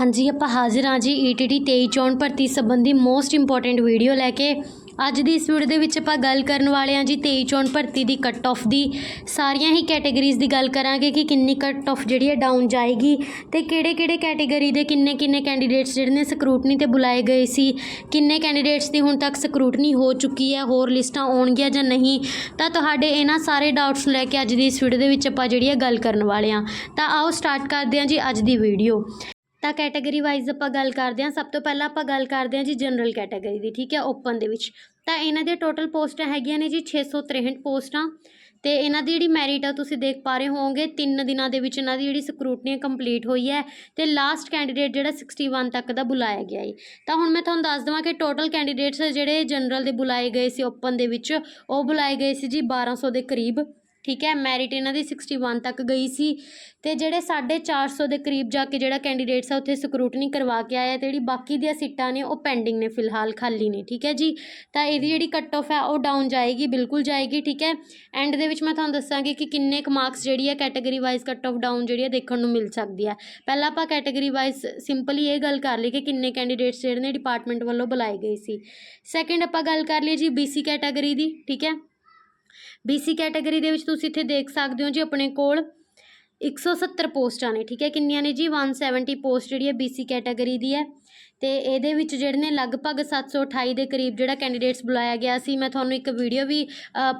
ਹਾਂਜੀ, ਆਪਾਂ ਹਾਜ਼ਰ ਹਾਂ ਜੀ E ਈਟੀਟੀ 23 ਚੋਣ ਭਰਤੀ ਸੰਬੰਧੀ ਮੋਸਟ ਇੰਪੋਰਟੈਂਟ ਵੀਡੀਓ ਲੈ ਕੇ। ਅੱਜ ਦੀ ਇਸ ਵੀਡੀਓ ਦੇ ਵਿੱਚ ਆਪਾਂ ਗੱਲ ਕਰਨ ਵਾਲੇ ਹਾਂ ਜੀ 23 ਚੋਣ ਭਰਤੀ ਦੀ ਕੱਟ ਆਫ ਦੀ। ਸਾਰੀਆਂ ਹੀ ਕੈਟੇਗਰੀਜ਼ ਦੀ ਗੱਲ ਕਰਾਂਗੇ ਕਿ ਕਿੰਨੀ ਕੱਟ ਆਫ ਜਿਹੜੀ ਹੈ ਡਾਊਨ ਜਾਏਗੀ ਤੇ ਕਿਹੜੇ ਕਿਹੜੇ ਕੈਟੇਗਰੀ ਦੇ ਕਿੰਨੇ ਕਿੰਨੇ ਕੈਂਡੀਡੇਟਸ ਜਿਹੜੇ ਨੇ ਸਕਰੂਟਨੀ ਤੇ ਬੁਲਾਏ ਗਏ ਸੀ, ਕਿੰਨੇ ਕੈਂਡੀਡੇਟਸ ਦੀ ਹੁਣ ਤੱਕ ਸਕਰੂਟਨੀ ਹੋ ਚੁੱਕੀ ਹੈ, ਹੋਰ ਲਿਸਟਾਂ ਆਉਣਗੀਆਂ ਜਾਂ ਨਹੀਂ, ਤਾਂ ਤੁਹਾਡੇ ਇਹਨਾਂ ਸਾਰੇ ਡਾਊਟਸ ਨੂੰ ਲੈ ਕੇ ਅੱਜ ਦੀ ਇਸ ਵੀਡੀਓ ਦੇ ਵਿੱਚ ਆਪਾਂ ਜਿਹੜੀ ਹੈ ਗੱਲ ਕਰਨ ਵਾਲੇ ਹਾਂ। ਤਾਂ ਆਓ ਸਟਾਰਟ ਕਰਦੇ ਹਾਂ ਜੀ ਅੱਜ ਦੀ ਵੀਡੀਓ ਤਾਂ ਕੈਟਾਗਰੀ ਵਾਈਜ਼ ਆਪਾਂ ਗੱਲ ਕਰਦੇ ਹਾਂ, ਸਭ ਤੋਂ ਪਹਿਲਾਂ ਆਪਾਂ ਗੱਲ ਕਰਦੇ ਹਾਂ ਜੀ ਜਨਰਲ ਕੈਟਾਗਰੀ ਦੀ, ਠੀਕ ਹੈ ਓਪਨ ਦੇ ਵਿੱਚ। ਤਾਂ ਇਹਨਾਂ ਦੀਆਂ ਟੋਟਲ ਪੋਸਟਾਂ ਹੈਗੀਆਂ ਨੇ ਜੀ 663 ਪੋਸਟਾਂ ਤੇ ਇਹਨਾਂ ਦੀ ਜਿਹੜੀ ਮੈਰਿਟ ਆ ਤੁਸੀਂ ਦੇਖ ਪਾ ਰਹੇ ਹੋਵੋਗੇ, ਤਿੰਨ ਦਿਨਾਂ ਦੇ ਵਿੱਚ ਇਹਨਾਂ ਦੀ ਜਿਹੜੀ ਸਕਰੂਟਨੀ ਕੰਪਲੀਟ ਹੋਈ ਹੈ ਤੇ ਲਾਸਟ ਕੈਂਡੀਡੇਟ ਜਿਹੜਾ 61 ਤੱਕ ਦਾ ਬੁਲਾਇਆ ਗਿਆ ਹੈ ਤਾਂ ਹੁਣ ਮੈਂ ਤੁਹਾਨੂੰ ਦੱਸ ਦਵਾਂ ਕਿ ਟੋਟਲ ਕੈਂਡੀਡੇਟਸ ਜਿਹੜੇ ਜਨਰਲ ਦੇ ਬੁਲਾਏ ਗਏ ਸੀ ਓਪਨ ਦੇ ਵਿੱਚ, ਉਹ ਬੁਲਾਏ ਗਏ ਸੀ ਜੀ 1200 ਦੇ ਕਰੀਬ। ਠੀਕ ਹੈ ਮੈਰਿਟ ਇਹਨਾਂ ਦੀ 61 ਤੱਕ ਗਈ ਸੀ ਤੇ ਜਿਹੜੇ 450 ਦੇ ਕਰੀਬ ਜਾ ਕੇ ਜਿਹੜਾ ਕੈਂਡੀਡੇਟਸ ਆ ਉੱਥੇ ਸਕਰੂਟਨੀ ਕਰਵਾ ਕੇ ਆਇਆ ਤੇ ਜਿਹੜੀ ਬਾਕੀ ਦੀਆਂ ਸੀਟਾਂ ਨੇ ਉਹ ਪੈਂਡਿੰਗ ਨੇ ਫਿਲਹਾਲ, ਖਾਲੀ ਨੇ, ਠੀਕ ਹੈ ਜੀ। ਤਾਂ ਇਹਦੀ ਜਿਹੜੀ ਕੱਟ ਆਫ ਹੈ ਉਹ ਡਾਊਨ ਜਾਏਗੀ, ਬਿਲਕੁਲ ਜਾਏਗੀ, ਠੀਕ ਹੈ। ਐਂਡ ਦੇ ਵਿੱਚ ਮੈਂ ਤੁਹਾਨੂੰ ਦੱਸਾਂਗੀ ਕਿ ਕਿੰਨੇ ਕੁ ਮਾਰਕਸ ਜਿਹੜੀ ਹੈ category wise cut off down ਜਿਹੜੀ ਹੈ ਦੇਖਣ ਨੂੰ ਮਿਲ ਸਕਦੀ ਹੈ ਪਹਿਲਾਂ ਆਪਾਂ ਕੈਟਾਗਰੀ ਵਾਈਜ਼ ਸਿੰਪਲੀ ਇਹ ਗੱਲ ਕਰ ਲਈ ਕਿ ਕਿੰਨੇ ਕੈਂਡੀਡੇਟਸ ਜਿਹੜੇ ਨੇ ਡਿਪਾਰਟਮੈਂਟ ਵੱਲੋਂ ਬੁਲਾਏ ਗਏ ਸੀ। ਸੈਕਿੰਡ ਆਪਾਂ ਗੱਲ ਕਰ ਲਈ ਜੀ ਬੀਸੀ ਕੈਟਾਗਰੀ ਦੀ, ਠੀਕ ਹੈ। ਬੀਸੀ ਕੈਟਾਗਰੀ ਦੇ ਵਿੱਚ ਤੁਸੀਂ ਇੱਥੇ ਦੇਖ ਸਕਦੇ ਹੋ ਜੀ ਆਪਣੇ ਕੋਲ 170 ਪੋਸਟਾਂ ਨੇ, ਠੀਕ ਹੈ? ਕਿੰਨੀਆਂ ਨੇ ਜੀ? 170 ਪੋਸਟ ਜਿਹੜੀ ਹੈ ਬੀਸੀ ਕੈਟਾਗਰੀ ਦੀ ਹੈ। ਤੇ ਇਹਦੇ ਵਿੱਚ ਜਿਹੜੇ ਨੇ ਲਗਭਗ 728 ਦੇ ਕਰੀਬ ਜਿਹੜਾ ਕੈਂਡੀਡੇਟਸ ਬੁਲਾਇਆ ਗਿਆ ਸੀ, ਮੈਂ ਤੁਹਾਨੂੰ ਇੱਕ ਵੀਡੀਓ ਵੀ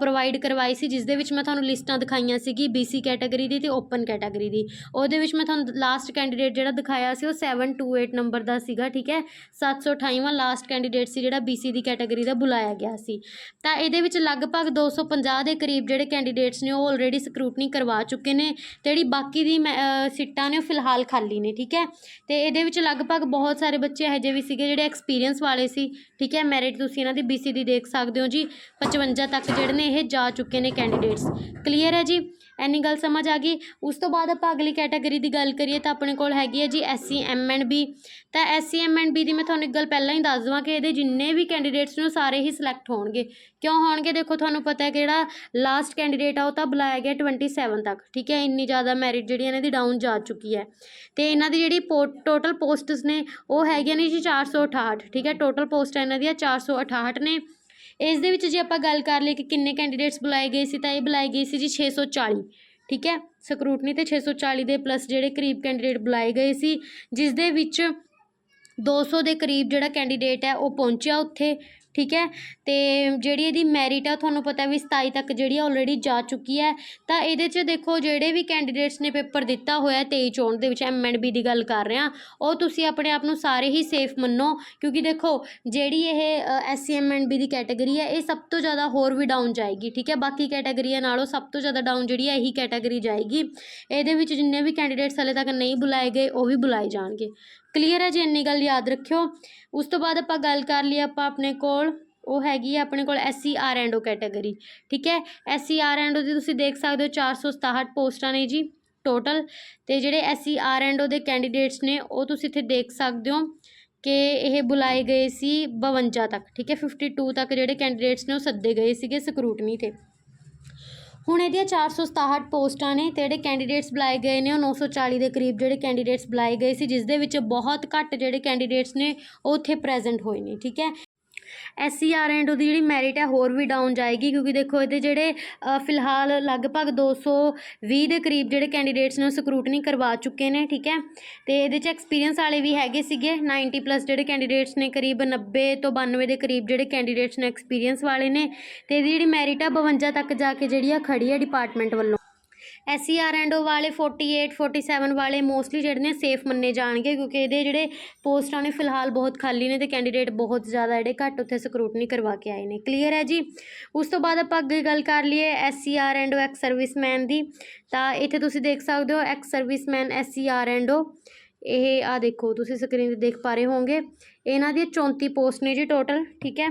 ਪ੍ਰੋਵਾਈਡ ਕਰਵਾਈ ਸੀ ਜਿਸ ਦੇ ਵਿੱਚ ਮੈਂ ਤੁਹਾਨੂੰ ਲਿਸਟਾਂ ਦਿਖਾਈਆਂ ਸੀਗੀ ਬੀਸੀ ਕੈਟਾਗਰੀ ਦੀ ਤੇ ਓਪਨ ਕੈਟਾਗਰੀ ਦੀ। ਉਹਦੇ ਵਿੱਚ ਮੈਂ ਤੁਹਾਨੂੰ ਲਾਸਟ ਕੈਂਡੀਡੇਟ ਜਿਹੜਾ ਦਿਖਾਇਆ ਸੀ, ਉਹ 728 ਨੰਬਰ ਦਾ ਸੀਗਾ, ਠੀਕ ਹੈ? 728ਵਾਂ ਲਾਸਟ ਕੈਂਡੀਡੇਟ ਸੀ ਜਿਹੜਾ ਬੀਸੀ ਦੀ ਕੈਟਾਗਰੀ ਦਾ ਬੁਲਾਇਆ ਗਿਆ ਸੀ। ਤਾਂ ਇਹਦੇ ਵਿੱਚ ਲਗਭਗ 250 ਦੇ ਕਰੀਬ ਜਿਹੜੇ ਕੈਂਡੀਡੇਟਸ ਨੇ, ਉਹ ਆਲਰੇਡੀ ਸਕਰੂਟਨੀ ਕਰਵਾ ਚੁੱਕੇ ਨੇ, ਤੇ ਜਿਹੜੀ ਬਾਕੀ ਦੀ ਮੈਂ- ਸੀਟਾਂ ਨੇ ਉਹ ਫਿਲਹਾਲ ਖਾਲੀ ਨੇ, ਠੀਕ ਹੈ? ਤੇ ਇਹਦੇ ਵਿੱਚ ਲਗਭਗ ਬਹੁਤ ਸਾਰੇ ਬੱਚੇ ਇਹੋ ਜਿਹੇ ਵੀ ਸੀਗੇ ਜਿਹੜੇ ਐਕਸਪੀਰੀਅੰਸ ਵਾਲੇ ਸੀ। ਠੀਕ ਹੈ ਮੈਰਿਟ ਤੁਸੀਂ ਇਹਨਾਂ ਦੀ ਬੀਸੀ ਦੀ ਦੇਖ ਸਕਦੇ ਹੋ ਜੀ। 55 ਤੱਕ ਜਿਹੜੇ ਨੇ ਇਹ ਜਾ ਚੁੱਕੇ ਨੇ ਕੈਂਡੀਡੇਟਸ ਕਲੀਅਰ ਹੈ ਜੀ? ਐਨੀ ਗੱਲ ਸਮਝ ਆ ਗਈ। ਉਸ ਤੋਂ ਬਾਅਦ ਆਪਾਂ ਅਗਲੀ ਕੈਟਾਗਰੀ ਦੀ ਗੱਲ ਕਰੀਏ ਤਾਂ ਆਪਣੇ ਕੋਲ ਹੈਗੀ ਹੈ ਜੀ ਐਸਸੀ ਐਮ ਐਂਡ ਬੀ ਤਾਂ ਐਸਸੀ ਐਮ ਐਂਡ ਬੀ ਦੀ ਮੈਂ ਤੁਹਾਨੂੰ ਇੱਕ ਗੱਲ ਪਹਿਲਾਂ ਹੀ ਦੱਸ ਦਵਾਂ ਕਿ ਇਹਦੇ ਜਿੰਨੇ ਵੀ ਕੈਂਡੀਡੇਟਸ ਨੇ ਉਹ ਸਾਰੇ ਹੀ ਸਿਲੈਕਟ ਹੋਣਗੇ। ਕਿਉਂ ਹੋਣਗੇ? ਦੇਖੋ ਤੁਹਾਨੂੰ ਪਤਾ ਹੈ ਕਿ ਜਿਹੜਾ ਲਾਸਟ ਕੈਂਡੀਡੇਟ ਆ ਉਹ ਤਾਂ ਬੁਲਾਇਆ ਗਿਆ 27 ਤੱਕ। ਠੀਕ ਹੈ, ਇੰਨੀ ਜ਼ਿਆਦਾ ਮੈਰਿਟ ਜਿਹੜੀ ਇਹਨਾਂ ਦੀ ਡਾਊਨ ਜਾ ਚੁੱਕੀ ਹੈ। ਤੇ ਇਹਨਾਂ ਦੀ ਜਿਹੜੀ ਟੋਟਲ ਪੋਸਟਸ ਨੇ ਉਹ ਹੈਗੀਆਂ ਨੇ ਜੀ 468 ਠੀਕ ਹੈ ਟੋਟਲ ਪੋਸਟਾਂ ਇਹਨਾਂ ਦੀਆਂ 468 ਨੇ। ਇਸ ਦੇ ਵਿੱਚ ਜੇ ਆਪਾਂ ਗੱਲ ਕਰ ਲਈਏ ਕਿ ਕਿੰਨੇ ਕੈਂਡੀਡੇਟਸ ਬੁਲਾਏ ਗਏ ਸੀ, ਤਾਂ ਇਹ ਬੁਲਾਏ ਗਏ ਸੀ ਜੀ 640 ਠੀਕ ਹੈ? ਸਕਰੂਟਨੀ ਤੇ 640 ਦੇ ਪਲੱਸ ਜਿਹੜੇ ਕਰੀਬ ਕੈਂਡੀਡੇਟ ਬੁਲਾਏ ਗਏ ਸੀ, ਜਿਸ ਦੇ ਵਿੱਚ 200 ਦੇ ਕਰੀਬ ਜਿਹੜਾ ਕੈਂਡੀਡੇਟ ਹੈ, ਉਹ ਪਹੁੰਚਿਆ ਉੱਥੇ ਠੀਕ ਹੈ? ਅਤੇ ਜਿਹੜੀ ਇਹਦੀ ਮੈਰਿਟ ਆ, ਤੁਹਾਨੂੰ ਪਤਾ ਵੀ 27 ਤੱਕ ਜਿਹੜੀ ਆ ਆਲਰੇਡੀ ਜਾ ਚੁੱਕੀ ਹੈ। ਤਾਂ ਇਹਦੇ 'ਚ ਦੇਖੋ, ਜਿਹੜੇ ਵੀ ਕੈਂਡੀਡੇਟਸ ਨੇ ਪੇਪਰ ਦਿੱਤਾ ਹੋਇਆ ਤੇਈ ਚੋਣ ਦੇ ਵਿੱਚ ਐਮ ਐਂਡ ਬੀ ਦੀ ਗੱਲ ਕਰ ਰਹੇ ਹਾਂ ਉਹ ਤੁਸੀਂ ਆਪਣੇ ਆਪ ਨੂੰ ਸਾਰੇ ਹੀ ਸੇਫ ਮੰਨੋ। ਕਿਉਂਕਿ ਦੇਖੋ, ਜਿਹੜੀ ਇਹ S C M and B the category ਹੈ, ਇਹ ਸਭ ਤੋਂ ਜ਼ਿਆਦਾ ਹੋਰ ਵੀ ਡਾਊਨ ਜਾਏਗੀ, ਠੀਕ ਹੈ? ਬਾਕੀ ਕੈਟਾਗਰੀਆਂ ਨਾਲੋਂ ਸਭ ਤੋਂ ਜ਼ਿਆਦਾ ਡਾਊਨ ਜਿਹੜੀ ਹੈ, ਇਹੀ ਕੈਟਾਗਰੀ ਜਾਏਗੀ। ਇਹਦੇ ਵਿੱਚ ਜਿੰਨੇ ਵੀ ਕੈਂਡੀਡੇਟਸ ਹਲੇ ਤੱਕ ਨਹੀਂ ਬੁਲਾਏ ਗਏ, ਉਹ ਵੀ ਬੁਲਾਏ ਜਾਣਗੇ। ਕਲੀਅਰ ਹੈ ਜੀ? ਇੰਨੀ ਗੱਲ ਯਾਦ ਰੱਖਿਓ। ਉਸ ਤੋਂ ਬਾਅਦ ਆਪਾਂ ਗੱਲ ਕਰ ਲਈ ਆਪਾਂ ਆਪਣੇ ਕੋਲ ਉਹ ਹੈਗੀ ਹੈ ਆਪਣੇ ਕੋਲ S C R and O category ਠੀਕ ਹੈ? S C R and O ਦੀ ਤੁਸੀਂ ਦੇਖ ਸਕਦੇ ਹੋ 467 ਪੋਸਟਾਂ ਨੇ ਜੀ ਟੋਟਲ ਤੇ ਜਿਹੜੇ S C R and O ਦੇ ਕੈਂਡੀਡੇਟਸ ਨੇ, ਉਹ ਤੁਸੀਂ ਇੱਥੇ ਦੇਖ ਸਕਦੇ ਹੋ ਕਿ ਇਹ ਬੁਲਾਏ ਗਏ ਸੀ 52 ਤੱਕ, ਠੀਕ ਹੈ? 52 ਤੱਕ ਜਿਹੜੇ ਕੈਂਡੀਡੇਟਸ ਨੇ ਉਹ ਸੱਦੇ ਗਏ ਸੀਗੇ ਸਕਰੂਟਨੀ ਤੇ। ਹੁਣ ਇਹਦੀਆਂ 467 ਪੋਸਟਾਂ ਨੇ ਤੇ ਜਿਹੜੇ ਕੈਂਡੀਡੇਟਸ ਬੁਲਾਏ ਗਏ ਨੇ, ਉਹ 940 ਦੇ ਕਰੀਬ ਜਿਹੜੇ ਕੈਂਡੀਡੇਟਸ ਬੁਲਾਏ ਗਏ ਸੀ, ਜਿਸ ਦੇ ਵਿੱਚ ਬਹੁਤ ਘੱਟ ਜਿਹੜੇ ਕੈਂਡੀਡੇਟਸ ਨੇ, ਉਹ ਉੱਥੇ ਪ੍ਰੈਜ਼ੈਂਟ ਹੋਏ ਨੇ, ਠੀਕ ਹੈ? ਐਸ ਸੀ ਆਰ ਐਂਡ ਉਹਦੀ ਜਿਹੜੀ ਮੈਰਿਟ ਹੈ ਹੋਰ ਵੀ ਡਾਊਨ ਜਾਏਗੀ ਕਿਉਂਕਿ ਦੇਖੋ ਇਹਦੇ ਜਿਹੜੇ ਫਿਲਹਾਲ ਲਗਭਗ 220 ਦੇ ਕਰੀਬ ਜਿਹੜੇ ਕੈਂਡੀਡੇਟਸ ਨੇ ਉਹ ਸਕਰੂਟਨੀ ਕਰਵਾ ਚੁੱਕੇ ਨੇ, ਠੀਕ ਹੈ? ਤੇ ਇਹਦੇ 'ਚ ਐਕਸਪੀਰੀਅੰਸ ਵਾਲੇ ਵੀ ਹੈਗੇ ਸੀਗੇ 90 ਪਲੱਸ ਜਿਹੜੇ ਕੈਂਡੀਡੇਟਸ ਨੇ ਕਰੀਬ 90 ਤੋਂ 92 ਦੇ ਕਰੀਬ ਜਿਹੜੇ ਕੈਂਡੀਡੇਟਸ ਨੇ ਐਕਸਪੀਰੀਅੰਸ ਵਾਲੇ ਨੇ, ਤੇ ਇਹਦੀ ਜਿਹੜੀ ਮੈਰਿਟ ਆ 52 ਤੱਕ ਜਾ ਕੇ ਜਿਹੜੀ ਆ ਖੜੀ ਹੈ ਡਿਪਾਰਟਮੈਂਟ ਵੱਲੋਂ। S C R and O ਵਾਲੇ 48 47 ਵਾਲੇ ਮੋਸਟਲੀ ਜਿਹੜੇ ਨੇ ਸੇਫ ਮੰਨੇ ਜਾਣਗੇ ਕਿਉਂਕਿ ਇਹਦੇ ਜਿਹੜੇ ਪੋਸਟਾਂ ਨੇ ਫਿਲਹਾਲ ਬਹੁਤ ਖਾਲੀ ਨੇ ਤੇ ਕੈਂਡੀਡੇਟ ਬਹੁਤ ਜ਼ਿਆਦਾ ਜਿਹੜੇ ਘੱਟ ਉੱਥੇ ਸਕਰੂਟਨੀ ਕਰਵਾ ਕੇ ਆਏ ਨੇ। ਕਲੀਅਰ ਹੈ ਜੀ? ਉਸ ਤੋਂ ਬਾਅਦ ਆਪਾਂ ਅੱਗੇ ਗੱਲ ਕਰ ਲਈਏ S C R and O ex serviceman ਦੀ। ਤਾਂ ਇੱਥੇ ਤੁਸੀਂ ਦੇਖ ਸਕਦੇ ਹੋ ex serviceman S C R and O ਇਹ ਆ ਦੇਖੋ, ਤੁਸੀਂ ਸਕਰੀਨ ਤੇ ਦੇਖ ਪਾ ਰਹੇ ਹੋਵੋਗੇ। ਇਹਨਾਂ ਦੀ 34 ਪੋਸਟ ਨੇ ਜੀ ਟੋਟਲ ਠੀਕ ਹੈ?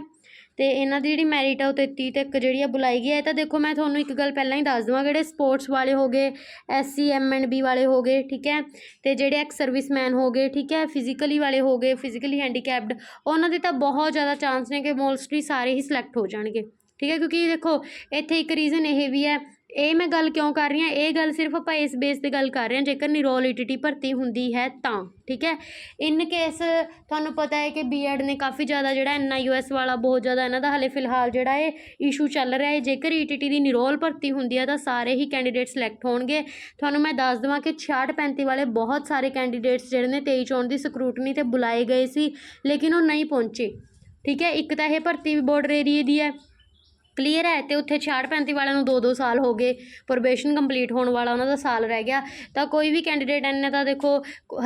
ਅਤੇ ਇਹਨਾਂ ਦੀ ਜਿਹੜੀ ਮੈਰਿਟ ਆ ਉਹ 33 ਤੱਕ ਜਿਹੜੀ ਆ ਬੁਲਾਈ ਗਈ ਹੈ ਇਹ ਤਾਂ ਦੇਖੋ, ਮੈਂ ਤੁਹਾਨੂੰ ਇੱਕ ਗੱਲ ਪਹਿਲਾਂ ਹੀ ਦੱਸ ਦੇਵਾਂ, ਜਿਹੜੇ ਸਪੋਰਟਸ ਵਾਲੇ ਹੋ ਗਏ S C M and B ਵਾਲੇ ਹੋ ਗਏ, ਠੀਕ ਹੈ? ਅਤੇ ਜਿਹੜੇ ਐਕਸ ਸਰਵਿਸਮੈਨ ਹੋ ਗਏ, ਠੀਕ ਹੈ? ਫਿਜ਼ੀਕਲੀ ਵਾਲੇ ਹੋ ਗਏ ਫਿਜ਼ੀਕਲੀ ਹੈਂਡੀਕੈਪਡ ਉਹਨਾਂ ਦੇ ਤਾਂ ਬਹੁਤ ਜ਼ਿਆਦਾ ਚਾਂਸ ਨੇ ਕਿ ਮੋਸਟਲੀ ਸਾਰੇ ਹੀ ਸਿਲੈਕਟ ਹੋ ਜਾਣਗੇ। ਠੀਕ ਹੈ? ਕਿਉਂਕਿ ਦੇਖੋ, ਇੱਥੇ ਇੱਕ ਰੀਜ਼ਨ ਇਹ ਵੀ ਹੈ ਇਹ ਮੈਂ ਗੱਲ ਕਿਉਂ ਕਰ ਰਹੀ ਹਾਂ? ਇਹ ਗੱਲ ਸਿਰਫ ਆਪਾਂ ਇਸ ਬੇਸ ਤੇ ਗੱਲ ਕਰ ਰਹੇ ਹਾਂ, ਜੇਕਰ ਨਿਰੋਲ ਈਟੀਟੀ ਭਰਤੀ ਹੁੰਦੀ ਹੈ ਤਾਂ, ਠੀਕ ਹੈ? ਇਨ ਕੇਸ ਤੁਹਾਨੂੰ ਪਤਾ ਹੈ ਕਿ ਬੀਐਡ ਨੇ ਕਾਫੀ ਜ਼ਿਆਦਾ ਜਿਹੜਾ ਐਨਆਈਯੂਐਸ ਵਾਲਾ, ਬਹੁਤ ਜ਼ਿਆਦਾ ਇਹਨਾਂ ਦਾ ਹਲੇ ਫਿਲਹਾਲ ਜਿਹੜਾ ਹੈ ਇਸ਼ੂ ਚੱਲ ਰਿਹਾ ਹੈ। ਜੇਕਰ ਈਟੀਟੀ ਦੀ ਨਿਰੋਲ ਭਰਤੀ ਹੁੰਦੀ ਹੈ ਤਾਂ ਸਾਰੇ ਹੀ ਕੈਂਡੀਡੇਟ ਸਿਲੈਕਟ ਹੋਣਗੇ। ਤੁਹਾਨੂੰ ਮੈਂ ਦੱਸ ਦੇਵਾਂ ਕਿ 66 35 ਵਾਲੇ ਬਹੁਤ ਸਾਰੇ ਕੈਂਡੀਡੇਟਸ ਜਿਹੜੇ ਨੇ 23 ਚੋਣ ਦੀ ਸਕਰੂਟਨੀ ਤੇ ਬੁਲਾਏ ਗਏ ਸੀ, ਲੇਕਿਨ ਉਹ ਨਹੀਂ ਪਹੁੰਚੇ। ਠੀਕ ਹੈ? ਇੱਕ ਤਾਂ ਇਹ ਭਰਤੀ ਵੀ ਬਾਰਡਰ ਏਰੀਏ ਦੀ ਹੈ। ਕਲੀਅਰ ਹੈ ਤੇ ਉੱਥੇ 66 35 ਵਾਲਿਆਂ ਨੂੰ 2-2 ਸਾਲ ਹੋ ਗਏ ਪ੍ਰੋਬੇਸ਼ਨ ਕੰਪਲੀਟ ਹੋਣ ਵਾਲਾ ਉਹਨਾਂ ਦਾ ਸਾਲ ਰਹਿ ਗਿਆ। ਤਾਂ ਕੋਈ ਵੀ ਕੈਂਡੀਡੇਟ ਇੰਨਾ ਤਾਂ ਦੇਖੋ,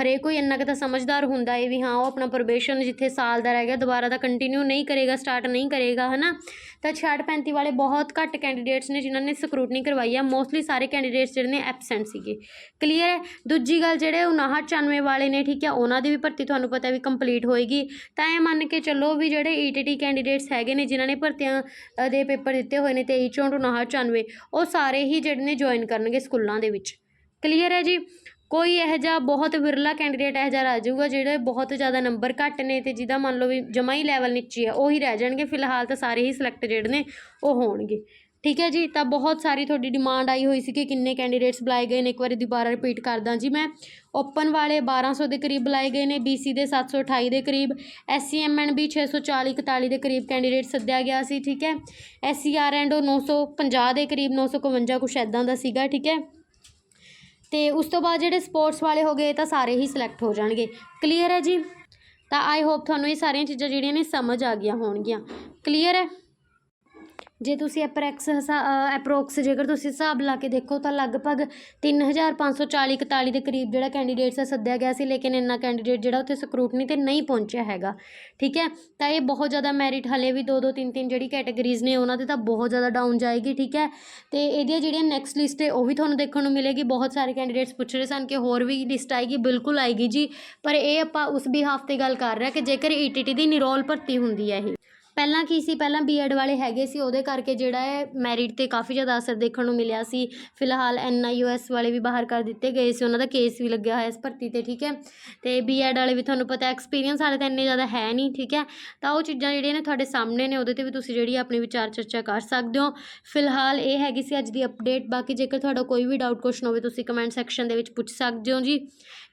ਹਰੇਕ ਕੋਈ ਇੰਨਾ ਕੁ ਤਾਂ ਸਮਝਦਾਰ ਹੁੰਦਾ ਹੈ ਵੀ ਹਾਂ, ਉਹ ਆਪਣਾ ਪ੍ਰੋਬੇਸ਼ਨ ਜਿੱਥੇ ਸਾਲ ਦਾ ਰਹਿ ਗਿਆ, ਦੁਬਾਰਾ ਤਾਂ ਕੰਟੀਨਿਊ ਨਹੀਂ ਕਰੇਗਾ ਸਟਾਰਟ ਨਹੀਂ ਕਰੇਗਾ, ਹਨਾ? ਤਾਂ 66 35 ਵਾਲੇ ਬਹੁਤ ਘੱਟ ਕੈਂਡੀਡੇਟਸ ਨੇ ਜਿਨ੍ਹਾਂ ਨੇ ਸਕਰੂਟਨੀ ਕਰਵਾਈ ਆ ਮੋਸਟਲੀ ਸਾਰੇ ਕੈਂਡੀਡੇਟਸ ਜਿਹੜੇ ਨੇ ਐਬਸੈਂਟ ਸੀਗੇ। ਕਲੀਅਰ ਹੈ? ਦੂਜੀ ਗੱਲ ਜਿਹੜੇ 59 94 ਵਾਲੇ ਨੇ, ਠੀਕ ਹੈ ਉਹਨਾਂ ਦੀ ਵੀ ਭਰਤੀ ਤੁਹਾਨੂੰ ਪਤਾ ਵੀ ਕੰਪਲੀਟ ਹੋਏਗੀ। ਤਾਂ ਇਹ ਮੰਨ ਕੇ ਚੱਲੋ ਵੀ ਜਿਹੜੇ ਈਟੀਟੀ ਕੈਂਡੀਡੇਟਸ ਹੈਗੇ ਨੇ, ਜਿਨ੍ਹਾਂ ਨੇ ਭਰਤੀਆਂ ਦੇ ਪੇਪਰ ਦਿੱਤੇ ਹੋਏ ਨੇ 23 ਚੋਂ 59 94 ਉਹ ਸਾਰੇ ਹੀ ਜਿਹੜੇ ਨੇ ਜੁਆਇਨ ਕਰਨਗੇ ਸਕੂਲਾਂ ਦੇ ਵਿੱਚ। ਕਲੀਅਰ ਹੈ ਜੀ? ਕੋਈ ਇਹੋ ਜਿਹਾ ਬਹੁਤ ਵਿਰਲਾ ਕੈਂਡੀਡੇਟ ਇਹੋ ਜਿਹਾ ਰਹਿ ਜਾਊਗਾ ਜਿਹੜੇ ਬਹੁਤ ਜ਼ਿਆਦਾ ਨੰਬਰ ਘੱਟ ਨੇ ਤੇ ਜਿਹਦਾ ਮੰਨ ਲਓ ਵੀ ਜਮਾ ਹੀ ਲੈਵਲ ਨੀਚੇ ਹੈ, ਉਹੀ ਰਹਿ ਜਾਣਗੇ। ਫਿਲਹਾਲ ਤਾਂ ਸਾਰੇ ਹੀ ਸਿਲੈਕਟ ਜਿਹੜੇ ਨੇ, ਉਹ ਹੋਣਗੇ। ਠੀਕ ਹੈ ਜੀ? ਤਾਂ ਬਹੁਤ ਸਾਰੀ ਤੁਹਾਡੀ ਡਿਮਾਂਡ ਆਈ ਹੋਈ ਸੀ ਕਿ ਕਿੰਨੇ ਕੈਂਡੀਡੇਟਸ ਬੁਲਾਏ ਗਏ ਨੇ। ਇੱਕ ਵਾਰੀ ਦੁਬਾਰਾ ਰਿਪੀਟ ਕਰਦਾ ਜੀ ਮੈਂ। ਓਪਨ ਵਾਲੇ 1200 ਦੇ ਕਰੀਬ ਬੁਲਾਏ ਗਏ ਨੇ ਬੀਸੀ ਦੇ 728 ਦੇ ਕਰੀਬ ਐਸਸੀ ਐਮਐਨਬੀ 640 41 ਦੇ ਕਰੀਬ ਕੈਂਡੀਡੇਟ ਸੱਦਿਆ ਗਿਆ ਸੀ, ਠੀਕ ਹੈ? ਐਸਸੀਆਰ ਐਂਡ ਉਹ 950 ਦੇ ਕਰੀਬ 951 ਕੁਛ ਐਦਾਂ ਦਾ ਸੀਗਾ, ਠੀਕ ਹੈ? ਤੇ ਉਸ ਤੋਂ ਬਾਅਦ ਜਿਹੜੇ ਸਪੋਰਟਸ ਵਾਲੇ ਹੋ ਗਏ ਤਾਂ ਸਾਰੇ ਹੀ ਸਿਲੈਕਟ ਹੋ ਜਾਣਗੇ। ਕਲੀਅਰ ਹੈ ਜੀ? ਤਾਂ ਆਈ ਹੋਪ ਤੁਹਾਨੂੰ ਇਹ ਸਾਰੀਆਂ ਚੀਜ਼ਾਂ ਜਿਹੜੀਆਂ ਨੇ ਸਮਝ ਆ ਗਈਆਂ ਹੋਣਗੀਆਂ। ਕਲੀਅਰ ਹੈ? ਜੇ ਤੁਸੀਂ ਅਪਰੈਕਸ ਅਪਰੋਕਸ ਜੇਕਰ ਤੁਸੀਂ ਹਿਸਾਬ ਲਾ ਕੇ ਦੇਖੋ ਤਾਂ ਲਗਭਗ 3540 41 ਦੇ ਕਰੀਬ ਜਿਹੜਾ ਕੈਂਡੀਡੇਟਸ ਆ ਸੱਦਿਆ ਗਿਆ ਸੀ, ਲੇਕਿਨ ਇੰਨਾ ਕੈਂਡੀਡੇਟ ਜਿਹੜਾ ਉੱਥੇ ਸਕਰੂਟਨੀ ਤੇ ਨਹੀਂ ਪਹੁੰਚਿਆ ਹੈਗਾ। ਠੀਕ ਹੈ? ਤਾਂ ਇਹ ਬਹੁਤ ਜ਼ਿਆਦਾ ਮੈਰਿਟ ਹਲੇ ਵੀ ਦੋ ਦੋ ਤਿੰਨ ਤਿੰਨ ਜਿਹੜੀ ਕੈਟਾਗਰੀਜ਼ ਨੇ ਉਹਨਾਂ ਦੇ ਤਾਂ ਬਹੁਤ ਜ਼ਿਆਦਾ ਡਾਊਨ ਜਾਏਗੀ, ਠੀਕ ਹੈ? ਤੇ ਇਹਦੀਆਂ ਜਿਹੜੀਆਂ ਨੈਕਸਟ ਲਿਸਟ ਹੈ ਉਹ ਵੀ ਤੁਹਾਨੂੰ ਦੇਖਣ ਨੂੰ ਮਿਲੇਗੀ। ਬਹੁਤ ਸਾਰੇ ਕੈਂਡੀਡੇਟਸ ਪੁੱਛ ਰਹੇ ਸਨ ਕਿ ਹੋਰ ਵੀ ਲਿਸਟ ਆਏਗੀ, ਬਿਲਕੁਲ ਆਏਗੀ ਜੀ। ਪਰ ਇਹ ਆਪਾਂ ਉਸ ਬਿਹਾਫ ਤੇ ਗੱਲ ਕਰ ਰਹੇ ਹਾਂ ਕਿ ਜੇਕਰ ਈਟੀਟੀ ਦੀ ਨਿਰੋਲ ਭਰਤੀ ਹੁੰਦੀ ਹੈ ਇਹ। ਪਹਿਲਾਂ ਕੀ ਸੀ? ਪਹਿਲਾਂ ਬੀਐਡ ਵਾਲੇ ਹੈਗੇ ਸੀ, ਉਹਦੇ ਕਰਕੇ ਜਿਹੜਾ ਹੈ ਮੈਰਿਟ ਤੇ ਕਾਫੀ ਜ਼ਿਆਦਾ ਅਸਰ ਦੇਖਣ ਨੂੰ ਮਿਲਿਆ ਸੀ। ਫਿਲਹਾਲ ਐੱਨ ਆਈ ਓ ਐਨਆਈਯੂਐਸ ਵਾਲੇ ਵੀ ਬਾਹਰ ਕਰ ਦਿੱਤੇ ਗਏ ਸੀ, ਉਹਨਾਂ ਦਾ ਕੇਸ ਵੀ ਲੱਗਿਆ ਹੋਇਆ ਇਸ ਭਰਤੀ ਤੇ, ਠੀਕ ਹੈ? ਤੇ ਬੀਐਡ ਵਾਲੇ ਵੀ ਤੁਹਾਨੂੰ ਪਤਾ ਐਕਸਪੀਰੀਅੰਸ ਵਾਲੇ ਤਾਂ ਇੰਨੇ ਜ਼ਿਆਦਾ ਹੈ ਨਹੀਂ, ਠੀਕ ਹੈ? ਤਾਂ ਉਹ ਚੀਜ਼ਾਂ ਜਿਹੜੀਆਂ ਨੇ ਤੁਹਾਡੇ ਸਾਹਮਣੇ ਨੇ, ਉਹਦੇ ਤੇ ਵੀ ਤੁਸੀਂ ਜਿਹੜੀ ਆਪਣੀ ਵਿਚਾਰ ਚਰਚਾ ਕਰ ਸਕਦੇ ਹੋ। ਫਿਲਹਾਲ ਇਹ ਹੈਗੀ ਸੀ ਅੱਜ ਦੀ ਅਪਡੇਟ ਬਾਕੀ ਜੇਕਰ ਤੁਹਾਡਾ ਕੋਈ ਵੀ ਡਾਊਟ ਕੁਐਸਚਨ ਹੋਵੇ, ਤੁਸੀਂ ਕਮੈਂਟ ਸੈਕਸ਼ਨ ਦੇ ਵਿੱਚ ਪੁੱਛ ਸਕਦੇ ਹੋ ਜੀ।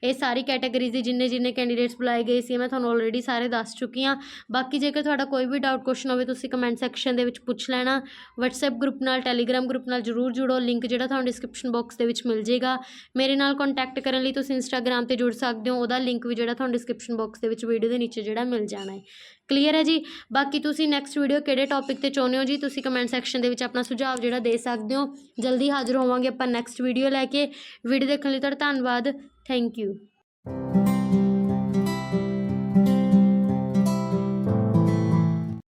ਇਹ ਸਾਰੀ ਕੈਟਾਗਰੀਜ਼ ਦੇ ਜਿੰਨੇ ਜਿੰਨੇ ਕੈਂਡੀਡੇਟਸ ਬੁਲਾਏ ਗਏ ਸੀ ਮੈਂ ਤੁਹਾਨੂੰ ਆਲਰੇਡੀ ਸਾਰੇ ਦੱਸ ਚੁੱਕੀ ਹਾਂ। ਬਾਕੀ ਜੇਕਰ ਤੁਹਾਡਾ ਕੋਈ ਵੀ ਡਾਊਟ ਕੁਐਸਚਨ ਹੋਵੇ ਤੁਸੀਂ ਕਮੈਂਟ ਸੈਕਸ਼ਨ ਦੇ ਵਿੱਚ ਪੁੱਛ ਲੈਣਾ। WhatsApp ਗਰੁੱਪ ਨਾਲ, Telegram ਗਰੁੱਪ ਨਾਲ ਜਰੂਰ ਜੁੜੋ। ਲਿੰਕ ਜਿਹੜਾ ਤੁਹਾਨੂੰ ਡਿਸਕ੍ਰਿਪਸ਼ਨ ਬਾਕਸ ਦੇ ਵਿੱਚ ਮਿਲ ਜਾਏਗਾ ਮੇਰੇ ਨਾਲ ਕੰਟੈਕਟ ਕਰਨ ਲਈ ਤੁਸੀਂ Instagram ਤੇ ਜੁੜ ਸਕਦੇ ਹੋ। ਉਹਦਾ ਲਿੰਕ ਵੀ ਜਿਹੜਾ ਤੁਹਾਨੂੰ ਡਿਸਕ੍ਰਿਪਸ਼ਨ ਬਾਕਸ ਦੇ ਵਿੱਚ ਵੀਡੀਓ ਦੇ ਨੀਚੇ ਜਿਹੜਾ ਮਿਲ ਜਾਣਾ ਹੈ। ਕਲੀਅਰ ਹੈ ਜੀ? ਬਾਕੀ ਤੁਸੀਂ ਨੈਕਸਟ ਵੀਡੀਓ ਕਿਹੜੇ ਟੌਪਿਕ ਤੇ ਚਾਹੁੰਦੇ ਹੋ ਜੀ? ਤੁਸੀਂ ਕਮੈਂਟ ਸੈਕਸ਼ਨ ਦੇ ਵਿੱਚ ਆਪਣਾ ਸੁਝਾਅ ਜਿਹੜਾ ਦੇ ਸਕਦੇ ਹੋ। ਜਲਦੀ ਹਾਜ਼ਰ ਹੋਵਾਂਗੇ ਆਪਾਂ ਨੈਕਸਟ ਵੀਡੀਓ ਲੈ ਕੇ। ਵੀਡੀਓ ਦੇਖਣ ਲਈ ਤੁਹਾਡਾ ਧੰਨਵਾਦ। Thank you